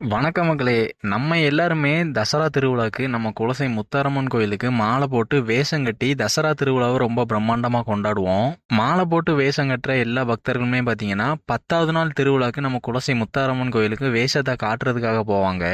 வணக்கம் மக்களே. நம்ம எல்லாருமே தசரா திருவிழாக்கு நம்ம குலசை முத்தாரம்மன் கோயிலுக்கு மாலை போட்டு வேஷம் கட்டி தசரா திருவிழாவை ரொம்ப பிரம்மாண்டமாக கொண்டாடுவோம். மாலை போட்டு வேஷம் கட்டுற எல்லா பக்தர்களுமே பார்த்தீங்கன்னா பத்தாவது நாள் திருவிழாக்கு நம்ம குலசை முத்தாரம்மன் கோயிலுக்கு வேஷத்தை காட்டுறதுக்காக போவாங்க.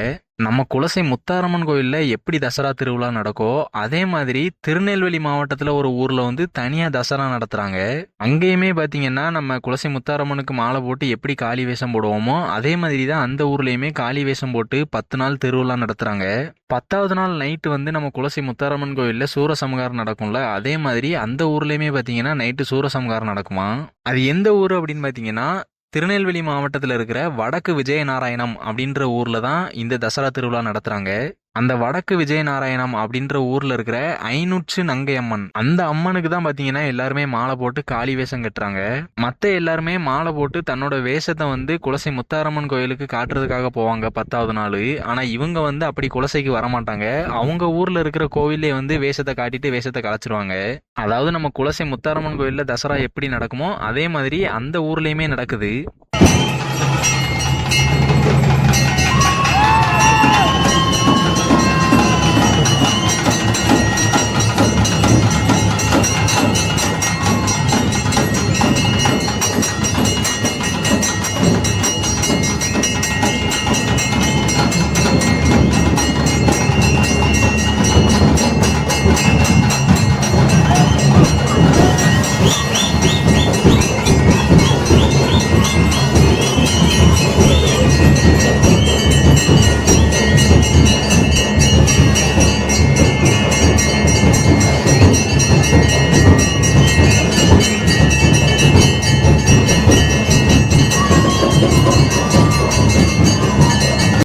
நம்ம குலசை முத்தாரம்மன் கோயிலில் எப்படி தசரா திருவிழா நடக்கோ அதே மாதிரி திருநெல்வேலி மாவட்டத்தில் ஒரு ஊரில் வந்து தனியாக தசரா நடத்துகிறாங்க அங்கேயுமே பார்த்தீங்கன்னா நம்ம குலசை முத்தாரம்மனுக்கு மாலை போட்டு எப்படி காளி வேஷம் போடுவோமோ அதே மாதிரி தான் அந்த ஊர்லேயுமே காளி வேஷம் போட்டு பத்து நாள் திருவிழா நடத்துகிறாங்க பத்தாவது நாள் நைட்டு வந்து நம்ம குலசை முத்தாரம்மன் கோயிலில் சூரசம்ஹாரம் நடக்கும்ல அதே மாதிரி அந்த ஊர்லேயுமே பார்த்தீங்கன்னா நைட்டு சூரசம்காரம் நடக்குமா? அது எந்த ஊர் அப்படின்னு பார்த்தீங்கன்னா திருநெல்வேலி மாவட்டத்தில் இருக்கிற வடக்கு விஜயநாராயணம் அப்படின்ற ஊரில் தான் இந்த தசரா திருவிழா நடத்துகிறாங்க அந்த வடக்கு விஜயநாராயணம் அப்படின்ற ஊர்ல இருக்கிற ஐநூற்று நங்கை அம்மன். அந்த அம்மனுக்கு தான் பாத்தீங்கன்னா எல்லாருமே மாலை போட்டு காளி வேஷம் கட்டுறாங்க. மத்த எல்லாருமே மாலை போட்டு தன்னோட வேஷத்தை வந்து குலசை முத்தாரம்மன் கோயிலுக்கு காட்டுறதுக்காக போவாங்க பத்தாவது நாள். ஆனா இவங்க வந்து அப்படி குலசைக்கு வரமாட்டாங்க. அவங்க ஊர்ல இருக்கிற கோவிலே வந்து வேஷத்தை காட்டிட்டு வேஷத்தை களைச்சிருவாங்க அதாவது நம்ம குலசை முத்தாரம்மன் கோயில்ல தசரா எப்படி நடக்குமோ அதே மாதிரி அந்த ஊர்லயுமே நடக்குது.